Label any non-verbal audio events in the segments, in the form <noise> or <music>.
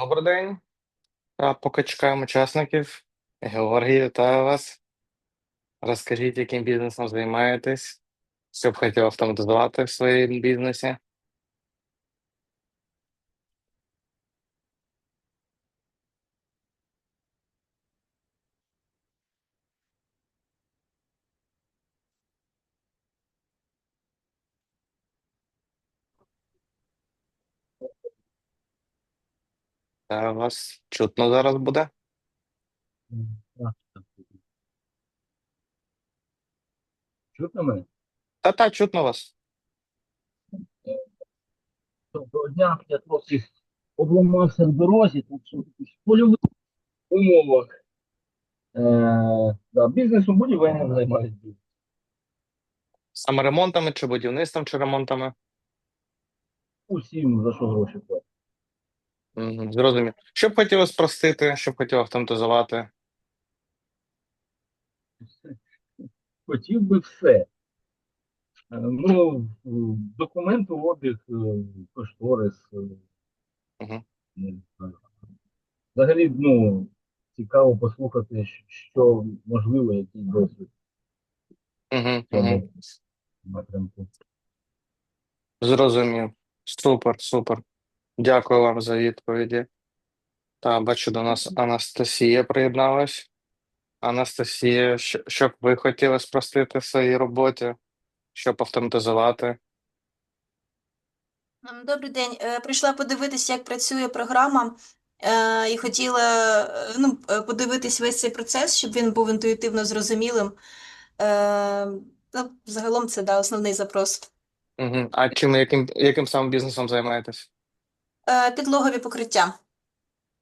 Добрий день. Поки чекаємо учасників. Георгій, вітаю вас. Розкажіть, яким бізнесом займаєтесь? Що б хотів автоматизувати в своєму бізнесі? Та вас чутно зараз буде? Чутно мене? Та-та, чутно вас. Доброго дня, я трохи обламався в дорозі, так що в польових умовах. Е, да, бізнесом будівельним займаюся. Саме ремонтами, чи будівництвом, чи ремонтами? Усім за що гроші платять. Мгм, Зрозумів. Що б хотілося спростити, що б хотів автоматизувати? Хотів би все. Е, ну, документообіг, е, кошторис. е, не знаю. Взагалі, ну, цікаво послухати, що можливо, який досвід мгм. напрямку. Зрозумів. Супер, супер. Дякую вам за відповіді. Та бачу, до нас Анастасія приєдналась. Анастасія, що, що б ви хотіли спростити в своїй роботі, щоб автоматизувати? Добрий день. Е, Прийшла подивитися, як працює програма, е, і хотіла е, ну, подивитись весь цей процес, щоб він був інтуїтивно зрозумілим. Е, Ну, загалом це да, основний запрос. Угу. А чим яким, яким самим бізнесом займаєтесь? Е, Підлогові покриття.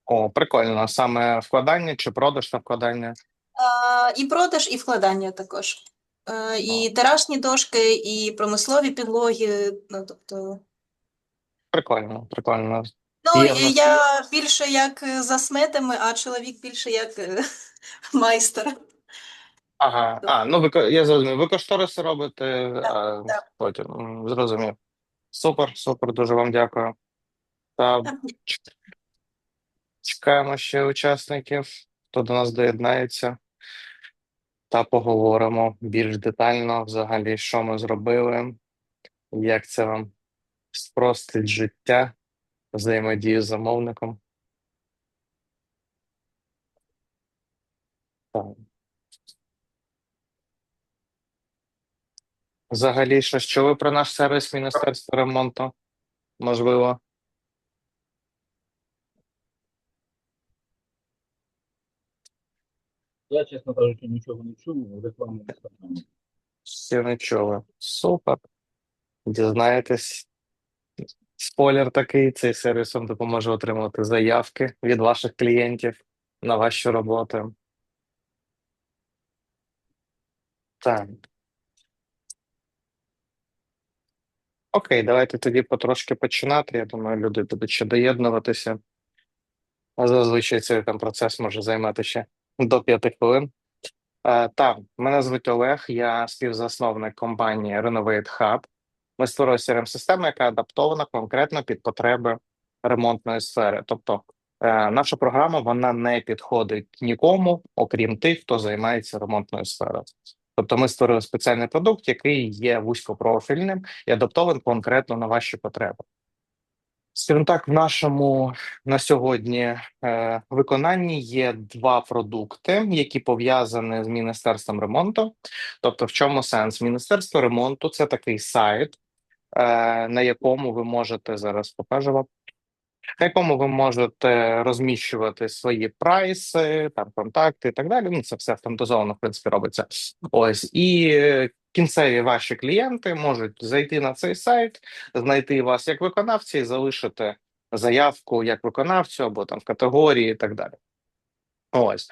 О, прикольно. Саме вкладання чи продаж та вкладання? Е, І продаж, і вкладання також. Е, І терашні дошки, і промислові підлоги. Ну, тобто, Прикольно, прикольно. ну, і я більше як за сметами, а чоловік більше як <laughs> майстер. Ага, а, ну ви я зрозумів. Ви кошториси робите, а так. потім зрозумів. Супер, супер, дуже вам дякую. Та Так. чекаємо ще учасників, хто до нас доєднається. Та поговоримо більш детально взагалі, що ми зробили, як це вам спростить життя, взаємодію з замовником. Так. Взагалі, щось чули про наш сервіс Міністерства ремонту? Можливо. Я, чесно кажучи, нічого не чув, рекламу не ставлю. Всі не чули. Супер. Дізнаєтесь. Спойлер такий, цей сервіс вам допоможе отримати заявки від ваших клієнтів на ваші роботи. Так. Окей, давайте тоді потрошки починати. Я думаю, люди будуть ще доєднуватися. А зазвичай цей там процес може займати ще до п'яти хвилин. Е, так, мене звуть Олег, я співзасновник компанії Renovate Hub. Ми створили crm систему яка адаптована конкретно під потреби ремонтної сфери. Тобто, е, наша програма вона не підходить нікому, окрім тих, хто займається ремонтною сферою. Тобто, ми створили спеціальний продукт, який є вузькопрофільним і адаптований конкретно на ваші потреби. Скажімо так, в нашому на сьогодні е, виконанні є два продукти, які пов'язані з міністерством ремонту. Тобто, в чому сенс? Міністерство ремонту це такий сайт, е, на якому ви можете зараз покажу вам, на якому ви можете розміщувати свої прайси, там контакти і так далі. Ну, це все автоматизовано, в принципі, робиться. Ось і кінцеві ваші клієнти можуть зайти на цей сайт, знайти вас як виконавця і залишити заявку як виконавцю або там в категорії і так далі. Ось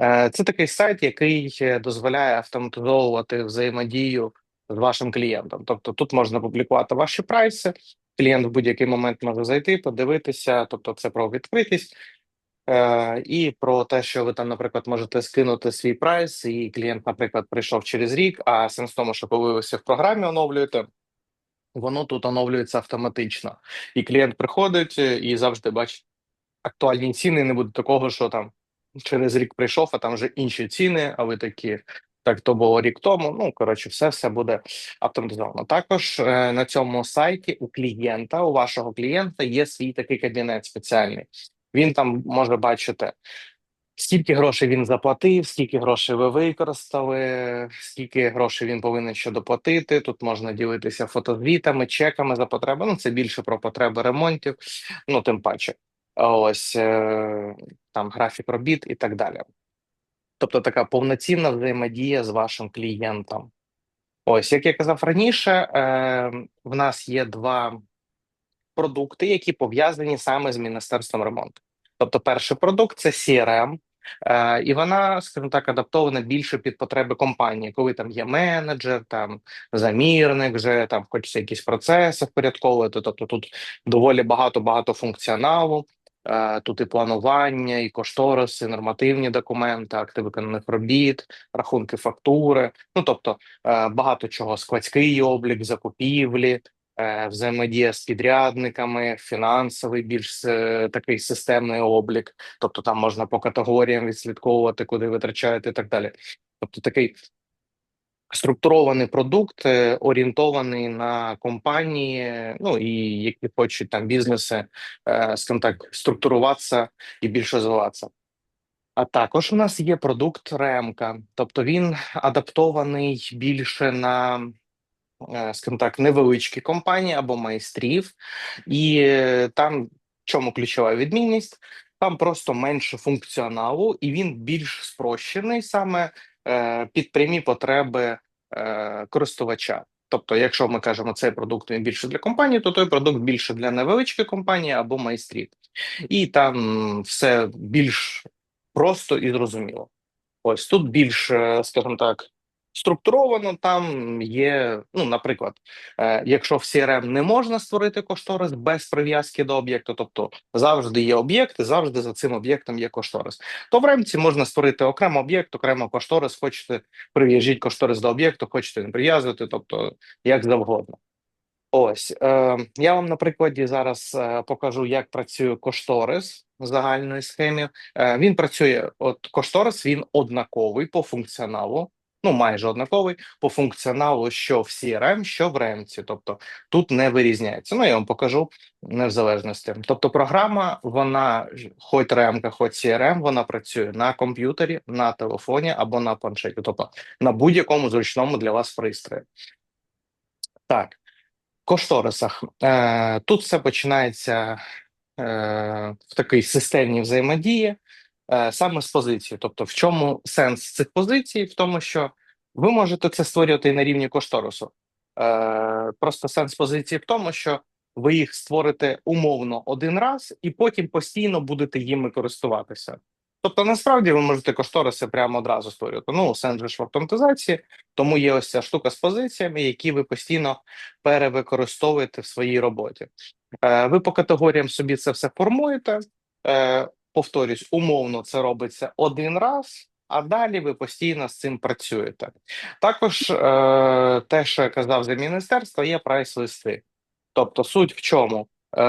Е, це такий сайт, який е, дозволяє автоматизовувати взаємодію з вашим клієнтом. Тобто тут можна публікувати ваші прайси. Клієнт в будь-який момент може зайти, подивитися. Тобто, це про відкритість е, і про те, що ви там, наприклад, можете скинути свій прайс, і клієнт, наприклад, прийшов через рік. А сенс в тому, що коли ви все в програмі оновлюєте, воно тут оновлюється автоматично, і клієнт приходить е, і завжди бачить актуальні ціни, не буде такого, що там через рік прийшов, а там вже інші ціни, а ви такі. Так, то було рік тому. Ну коротше, все все буде автоматизовано. Також е, на цьому сайті у клієнта, у вашого клієнта, є свій такий кабінет спеціальний. Він там може бачити, скільки грошей він заплатив, скільки грошей ви використали, скільки грошей він повинен ще доплатити. Тут можна ділитися фотозвітами, чеками за потреби. Ну це більше про потреби ремонтів, ну тим паче. Ось е, там графік робіт і так далі. Тобто така повноцінна взаємодія з вашим клієнтом. Ось, як я казав раніше, е, в нас є два продукти, які пов'язані саме з Міністерством ремонту. Тобто, перший продукт це CRM, е, і вона, скажімо так, адаптована більше під потреби компанії, коли там є менеджер, там замірник, вже там хочеться якісь процеси впорядковувати. Тобто тут доволі багато багато функціоналу. Е, Тут і планування, і кошториси, і нормативні документи, акти виконаних робіт, рахунки фактури. Ну тобто е, багато чого складський облік, закупівлі, взаємодія з підрядниками, фінансовий більш е, такий системний облік. Тобто там можна по категоріям відслідковувати, куди витрачаєте і так далі. Тобто такий структурований продукт, е, орієнтований на компанії, ну і які хочуть там бізнеси, е, скажімо так, структуруватися і більше розвиватися. А також у нас є продукт ремка, тобто він адаптований більше на, е, скажімо так, невеличкі компанії або майстрів, і е, там чому ключова відмінність? Там просто менше функціоналу, і він більш спрощений саме е, під прямі потреби е, користувача. Тобто, якщо ми кажемо, цей продукт він більше для компанії, то той продукт більше для невеличкої компанії або майстрів, і там все більш просто і зрозуміло. Ось тут більш, е, скажімо так, структуровано. Там є, ну, наприклад, е, якщо в CRM не можна створити кошторис без прив'язки до об'єкту, тобто завжди є об'єкт, і завжди за цим об'єктом є кошторис, то в ремці можна створити окремо об'єкт, окремо кошторис. Хочете прив'яжіть кошторис до об'єкту, хочете не прив'язувати, тобто як завгодно. Ось е, я вам на прикладі зараз е, покажу, як працює кошторис в загальної схемі. Е, він працює, от кошторис він однаковий по функціоналу, ну майже однаковий по функціоналу, що в CRM, що в ремці. Тобто тут не вирізняється. Ну я вам покажу не в залежності. Тобто, програма, вона хоч ремка, хоч CRM, вона працює на комп'ютері, на телефоні або на планшеті, тобто на будь-якому зручному для вас пристрої. Так кошторисах. Е, тут все починається е, в такій системній взаємодії, саме з позиції. Тобто, в чому сенс цих позицій? В тому, що ви можете це створювати і на рівні кошторису. Е, просто сенс позиції в тому, що ви їх створите умовно один раз, і потім постійно будете їми користуватися. Тобто, насправді ви можете кошториси прямо одразу створювати. Ну, сенс же ж в автоматизації, тому є ось ця штука з позиціями, які ви постійно перевикористовуєте в своїй роботі. Е, ви по категоріям собі це все формуєте. Е, повторюсь, умовно це робиться один раз, а далі ви постійно з цим працюєте. Також е, те, що я казав за міністерство, є прайс-листи. Тобто, суть в чому? Е,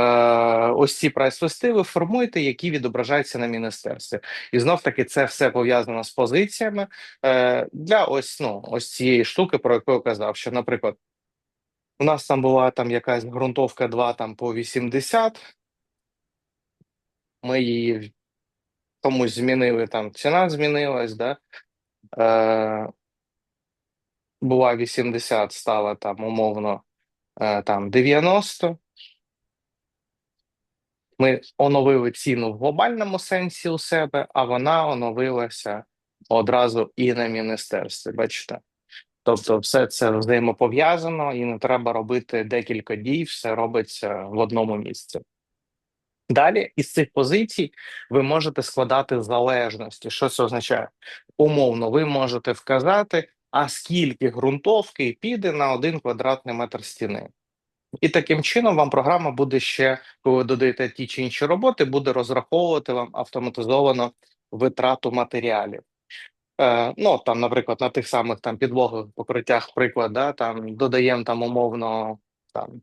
ось ці прайс-листи ви формуєте, які відображаються на міністерстві. І знов таки це все пов'язано з позиціями е, для ось ну ось цієї штуки, про яку я казав, що, наприклад, у нас там була там якась ґрунтовка 2 там по 80, ми її комусь змінили, там ціна змінилась, да? Е, була 80, стала там умовно е, там 90. Ми оновили ціну в глобальному сенсі у себе, а вона оновилася одразу і на міністерстві. Бачите? Тобто, все це взаємопов'язано, і не треба робити декілька дій, все робиться в одному місці. Далі із цих позицій ви можете складати залежності. Що це означає? Умовно, ви можете вказати, а скільки ґрунтовки піде на один квадратний метр стіни. І таким чином вам програма буде ще, коли ви додаєте ті чи інші роботи, буде розраховувати вам автоматизовано витрату матеріалів. Е, ну, там, наприклад, на тих самих там підлогових покриттях, приклад, да, там додаємо там умовно там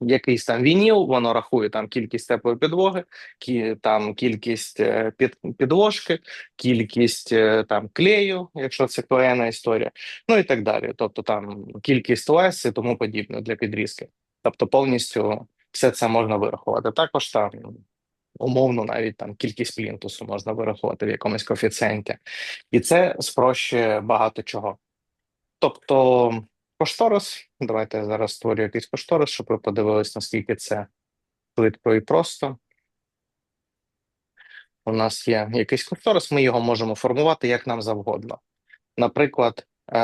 якийсь там вініл, воно рахує там кількість теплої підлоги, кі, там кількість е, під, підложки, кількість е, там клею, якщо це клеєна історія, ну і так далі. Тобто там кількість лес і тому подібне для підрізки. Тобто повністю все це можна вирахувати. Також там умовно навіть там кількість плінтусу можна вирахувати в якомусь коефіцієнті, і це спрощує багато чого. Тобто, кошторис, давайте я зараз створю якийсь кошторис, щоб ви подивились, наскільки це швидко і просто. У нас є якийсь кошторис, ми його можемо формувати як нам завгодно. Наприклад, е,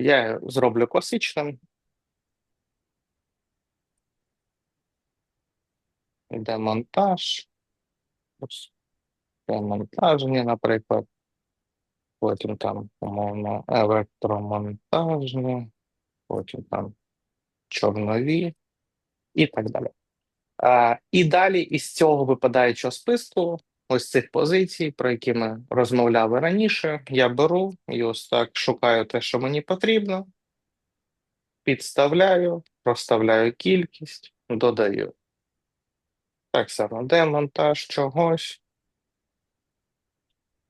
я зроблю класичним. Йде монтаж. Монтажні, наприклад. Потім там, умовно, електромонтажні, потім там чорнові і так далі. А, і далі із цього випадаючого списку, ось цих позицій, про які ми розмовляли раніше, я беру і ось так шукаю те, що мені потрібно, підставляю, проставляю кількість, додаю. Так само, демонтаж чогось.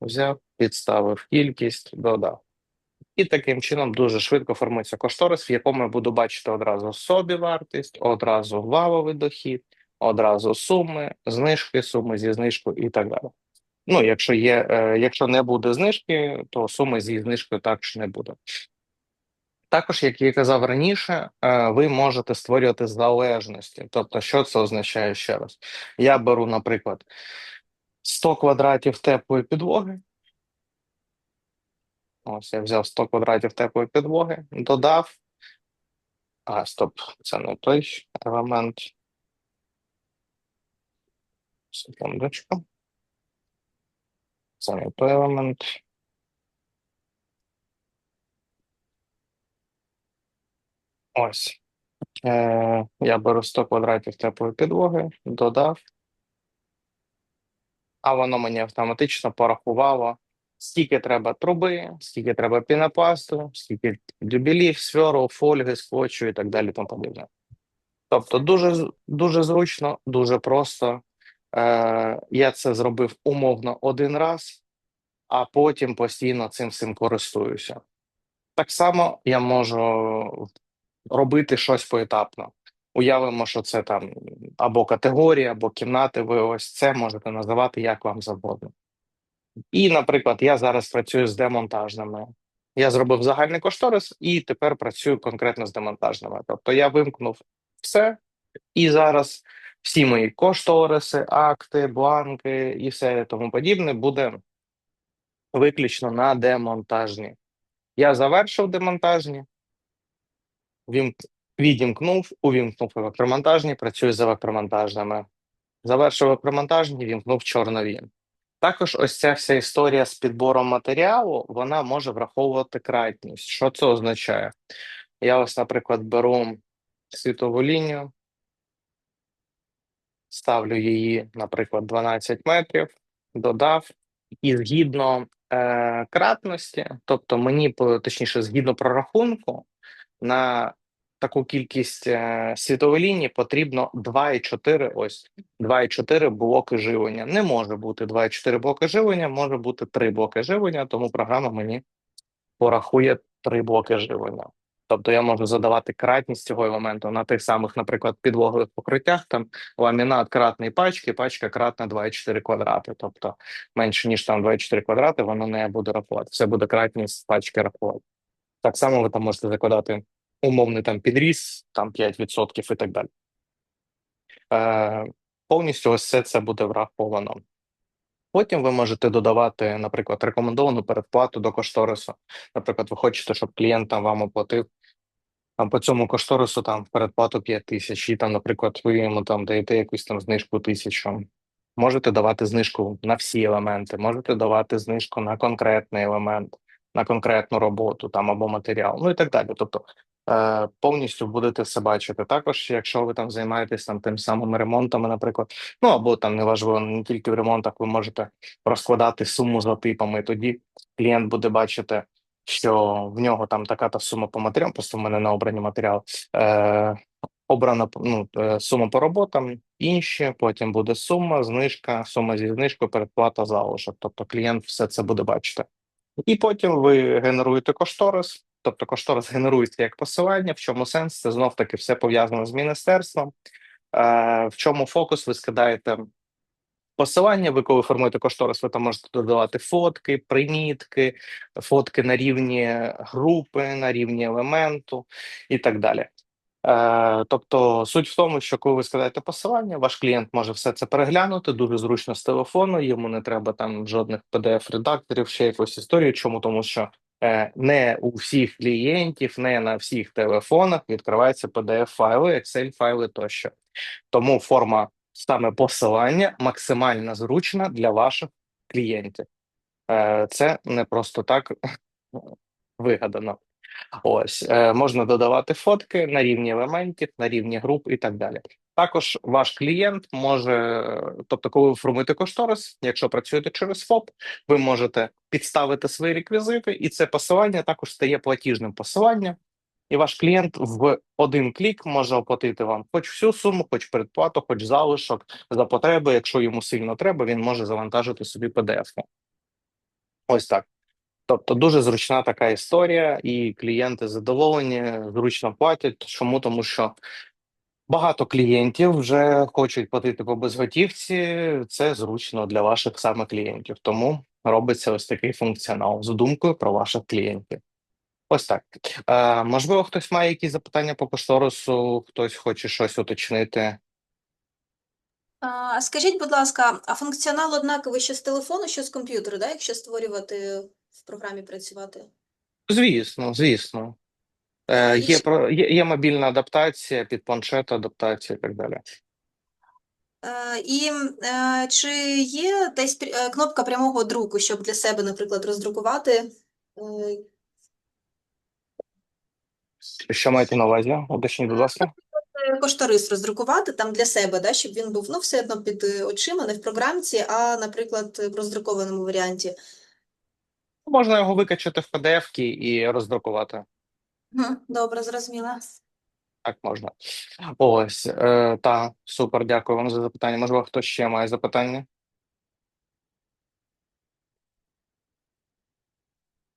Взяв, підставив кількість, додав. І таким чином дуже швидко формується кошторис, в якому я буду бачити одразу собівартість, одразу валовий дохід, одразу суми, знижки, суми зі знижкою і так далі. Ну, якщо є, е, якщо не буде знижки, то суми зі знижкою також не буде. Також, як я казав раніше, е, ви можете створювати залежності. Тобто, що це означає ще раз? Я беру, наприклад, 100 квадратів теплої підлоги. Ось я взяв 100 квадратів теплої підлоги, додав. А, стоп, це не той елемент. Секундочку. Це не той елемент. Ось. Е, я беру 100 квадратів теплої підлоги, додав. А воно мені автоматично порахувало, скільки треба труби, скільки треба пінопласту, скільки дюбелів, сверлу, фольги, скотчу і так далі. Тому подібне. Тобто, дуже дуже зручно, дуже просто. Е, я це зробив умовно один раз, а потім постійно цим всім користуюся. Так само я можу робити щось поетапно. Уявимо, що це там або категорія, або кімнати. Ви ось це можете називати як вам завгодно. І, наприклад, я зараз працюю з демонтажними. Я зробив загальний кошторис і тепер працюю конкретно з демонтажними. Тобто я вимкнув все, і зараз всі мої кошториси, акти, бланки і все тому подібне буде виключно на демонтажні. Я завершив демонтажні, відімкнув, увімкнув електромонтажні, працюю з електромонтажними. Завершив електромонтажні, вімкнув чорнові. Також ось ця вся історія з підбором матеріалу, вона може враховувати кратність. Що це означає? Я ось, наприклад, беру світову лінію, ставлю її, наприклад, 12 метрів, додав, і згідно е, кратності, тобто мені, точніше, згідно прорахунку, на таку кількість е, світової лінії потрібно 2,4 ось 2,4 блоки живлення. Не може бути 2,4 блоки живлення, може бути 3 блоки живлення, тому програма мені порахує 3 блоки живлення. Тобто я можу задавати кратність цього елементу на тих самих, наприклад, підлогових покриттях, там ламінат кратний пачки, пачка кратна 2,4 квадрати. Тобто менше ніж там 2,4 квадрати, воно не буде рахувати. Все буде кратність пачки рахувати. Так само ви там можете закладати умовний там підріз, там 5% і так далі. Е, повністю ось все це буде враховано. Потім ви можете додавати, наприклад, рекомендовану передплату до кошторису. Наприклад, ви хочете, щоб клієнт там вам оплатив там по цьому кошторису там передплату 5 тисяч, і там, наприклад, ви йому там даєте якусь там знижку тисячу. Можете давати знижку на всі елементи, можете давати знижку на конкретний елемент, на конкретну роботу там або матеріал, ну і так далі. Тобто повністю будете все бачити. Також, якщо ви там займаєтесь там тим самим ремонтами, наприклад, ну або там неважливо, не тільки в ремонтах, ви можете розкладати суму за типами. Тоді клієнт буде бачити, що в нього там така та сума по матеріалам, просто в мене на обрані матеріал. Е, обрана ну, е, сума по роботам, інші, потім буде сума, знижка, сума зі знижкою, передплата залишок. Тобто клієнт все це буде бачити. І потім ви генеруєте кошторис. Тобто кошторис генерується як посилання. В чому сенс? Це знов таки все пов'язано з міністерством. Е, в чому фокус? Ви скидаєте посилання. Ви коли формуєте кошторис, ви там можете додавати фотки, примітки, фотки на рівні групи, на рівні елементу і так далі. Е, тобто суть в тому, що коли ви складаєте посилання, ваш клієнт може все це переглянути дуже зручно з телефону. Йому не треба там жодних PDF-редакторів, ще якоїсь історії. Чому тому, що не у всіх клієнтів, не на всіх телефонах відкриваються PDF-файли, Excel-файли тощо. Тому форма саме посилання максимально зручна для ваших клієнтів. Е, Це не просто так <laughs> вигадано. Ось е, можна додавати фотки на рівні елементів, на рівні груп і так далі. Також ваш клієнт може, тобто, коли ви формуєте кошторис, якщо працюєте через ФОП, ви можете підставити свої реквізити, і це посилання також стає платіжним посиланням. І ваш клієнт в один клік може оплатити вам хоч всю суму, хоч передплату, хоч залишок за потреби. Якщо йому сильно треба, він може завантажити собі PDF. Ось так. Тобто дуже зручна така історія, і клієнти задоволені, зручно платять. Чому? Тому що багато клієнтів вже хочуть платити по безготівці. Це зручно для ваших саме клієнтів. Тому робиться ось такий функціонал з думкою про ваших клієнтів. Ось так. Е, можливо, хтось має якісь запитання по кошторису, хтось хоче щось уточнити. Скажіть, будь ласка, а функціонал однаковий що з телефону, що з комп'ютера, да? якщо створювати в програмі працювати? Звісно, звісно. Е, є, є, є мобільна адаптація, під планшет адаптація і так далі. Е, І е, чи є десь е, кнопка прямого друку, щоб для себе, наприклад, роздрукувати? Е, Що маєте на увазі? Уточніть, будь ласка. Кошторис роздрукувати там для себе, да, щоб він був ну, все одно під е, очима, не в програмці, а, наприклад, в роздрукованому варіанті. Можна його викачати в PDF і роздрукувати. Добре, зрозуміла. Так можна. Ось, е, та, супер, дякую вам за запитання. Можливо, хтось ще має запитання?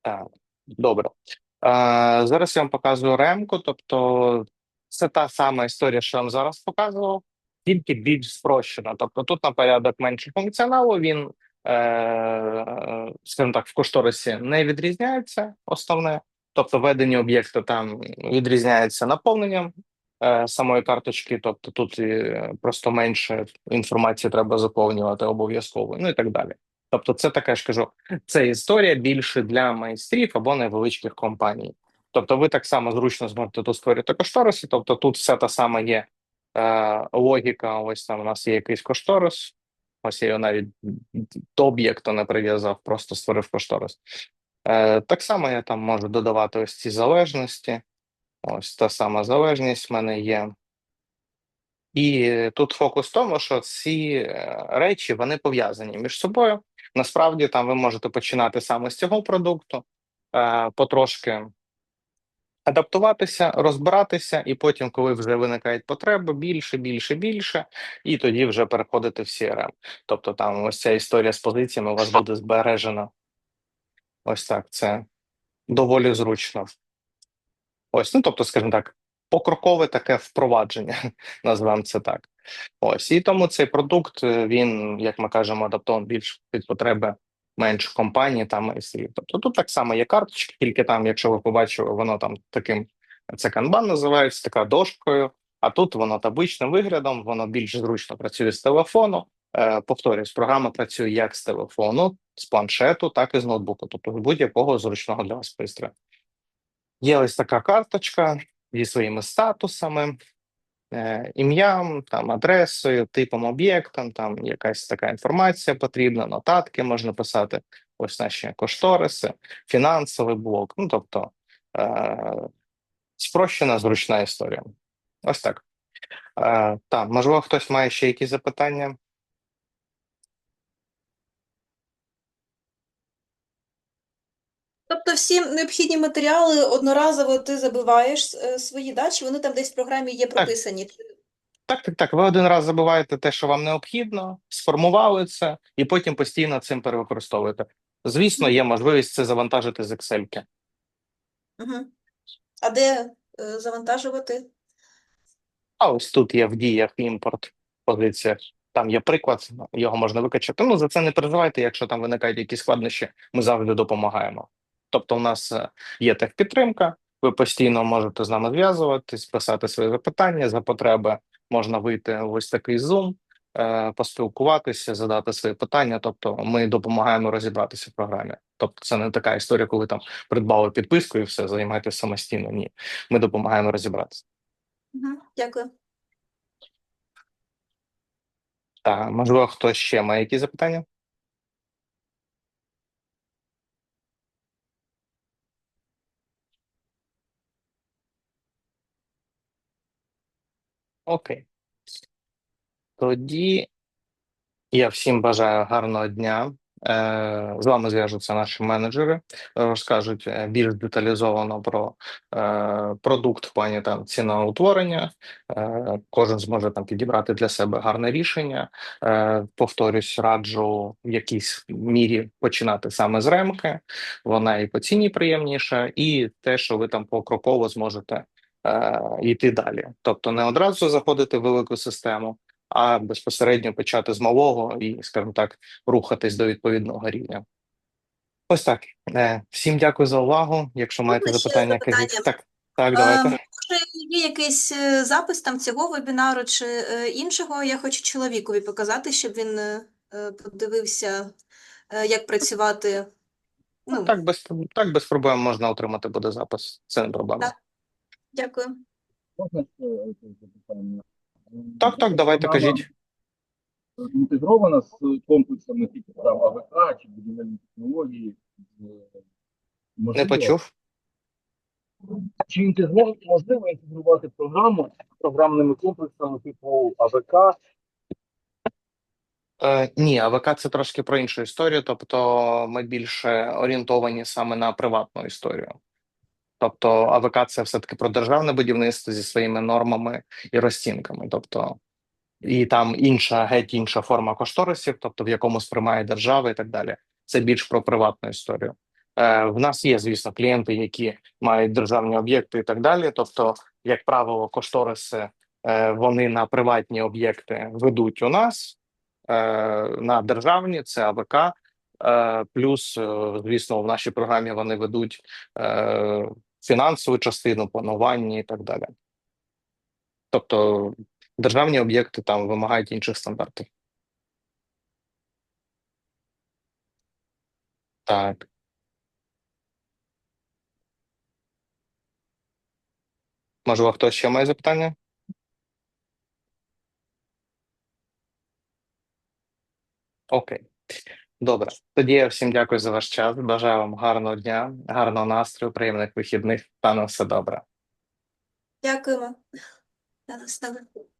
Так, добре. Е, зараз я вам показую ремку, тобто це та сама історія, що я вам зараз показував, тільки більш спрощена. Тобто тут на порядок менше функціоналу, він, скажімо так, в кошторисі не відрізняється основне. Тобто ведення об'єкта там відрізняється наповненням е, самої карточки, тобто тут е, просто менше інформації треба заповнювати обов'язково, ну і так далі. Тобто, це таке ж кажу, це історія більше для майстрів або невеличких компаній. Тобто, ви так само зручно зможете тут створити кошториси. Тобто, тут все та саме є е, логіка. Ось там у нас є якийсь кошторис. Ось я його навіть до об'єкту не прив'язав, просто створив кошторис. Е, так само я там можу додавати ось ці залежності. Ось та сама залежність в мене є. І тут фокус в тому, що ці е, речі вони пов'язані між собою. Насправді там ви можете починати саме з цього продукту, е, потрошки адаптуватися, розбиратися, і потім, коли вже виникають потреби, більше, більше, більше, і тоді вже переходити в CRM. Тобто там ось ця історія з позиціями у вас буде збережена. Ось так, це доволі зручно. Ось, ну тобто, скажімо так, покрокове таке впровадження, <laughs> назвемо це так. Ось і тому цей продукт е, він, як ми кажемо, адаптований більш під потреби менших компаній та майстрів. Тобто тут так само є карточки, тільки там, якщо ви побачили, воно там таким це канбан називається, така дошкою. А тут воно табличним виглядом, воно більш зручно працює з телефону. Е, повторюсь, програма працює як з телефону, з планшету, так і з ноутбуку, тобто будь-якого зручного для вас пристрою. Є ось така карточка зі своїми статусами, ім'ям, там адресою, типом об'єктом, там якась така інформація потрібна, нотатки можна писати. Ось наші кошториси, фінансовий блок. Ну тобто е, спрощена, зручна історія. Ось так. Е, так, можливо, хтось має ще якісь запитання? Тобто всі необхідні матеріали одноразово ти забиваєш е, свої дачі, вони там десь в програмі є прописані. Так, так, так. Ви один раз забуваєте те, що вам необхідно, сформували це, і потім постійно цим перевикористовуєте. Звісно, є можливість це завантажити з Excel. Угу. А де е, завантажувати? А ось тут є в діях імпорт позиція. Там є приклад, його можна викачати. Ну за це не переживайте. Якщо там виникають якісь складнощі, ми завжди допомагаємо. Тобто, у нас е, є техпідтримка, ви постійно можете з нами зв'язуватись, писати свої запитання за потреби. Можна вийти в ось такий Zoom, е, поспілкуватися, задати свої питання. Тобто, ми допомагаємо розібратися в програмі. Тобто, це не така історія, коли там придбали підписку і все займайтеся самостійно. Ні, ми допомагаємо розібратися. Дякую. Так, можливо, хтось ще має якісь запитання? Окей. Тоді я всім бажаю гарного дня. Е, З вами зв'яжуться наші менеджери, розкажуть е, більш деталізовано про е, продукт в плані там ціноутворення. Кожен зможе там підібрати для себе гарне рішення. Повторюсь, раджу в якійсь мірі починати саме з ремки. Вона і по ціні приємніша, і те, що ви там покроково зможете йти далі. Тобто не одразу заходити в велику систему, а безпосередньо почати з малого і, скажімо так, рухатись до відповідного рівня. Ось так. Е, Всім дякую за увагу. Якщо маєте ще запитання, запитання? кажіть. Так, так, Е, давайте. Може, є якийсь е, запис там цього вебінару чи е, іншого? Я хочу чоловікові показати, щоб він е, е, подивився, е, як працювати. Ну, Так, без так, без проблем можна отримати буде запис. Це не проблема. Так. Дякую. Можна ще запитання? Так, так, давайте кажіть. Інтегрована з комплексами типу там АВК чи будівельні технології. Е, Не почув. Чи інтегро... можливо інтегрувати програму з програмними комплексами типу АВК? Е, ні, АВК це трошки про іншу історію. Тобто, ми більше орієнтовані саме на приватну історію. Тобто, АВК це все-таки про державне будівництво зі своїми нормами і розцінками. Тобто, і там інша, геть інша форма кошторисів, тобто в якому сприймає держава і так далі. Це більш про приватну історію. Е, в нас є, звісно, клієнти, які мають державні об'єкти і так далі. Тобто, як правило, кошториси е, вони на приватні об'єкти ведуть у нас, е, на державні це АВК. Е, плюс, е, звісно, в нашій програмі вони ведуть е, фінансову частину, планування і так далі. Тобто державні об'єкти там вимагають інших стандартів. Так. Можливо, хтось ще має запитання? Окей. Добре. Тоді я всім дякую за ваш час. Бажаю вам гарного дня, гарного настрою, приємних вихідних та на все добре. Дякуємо.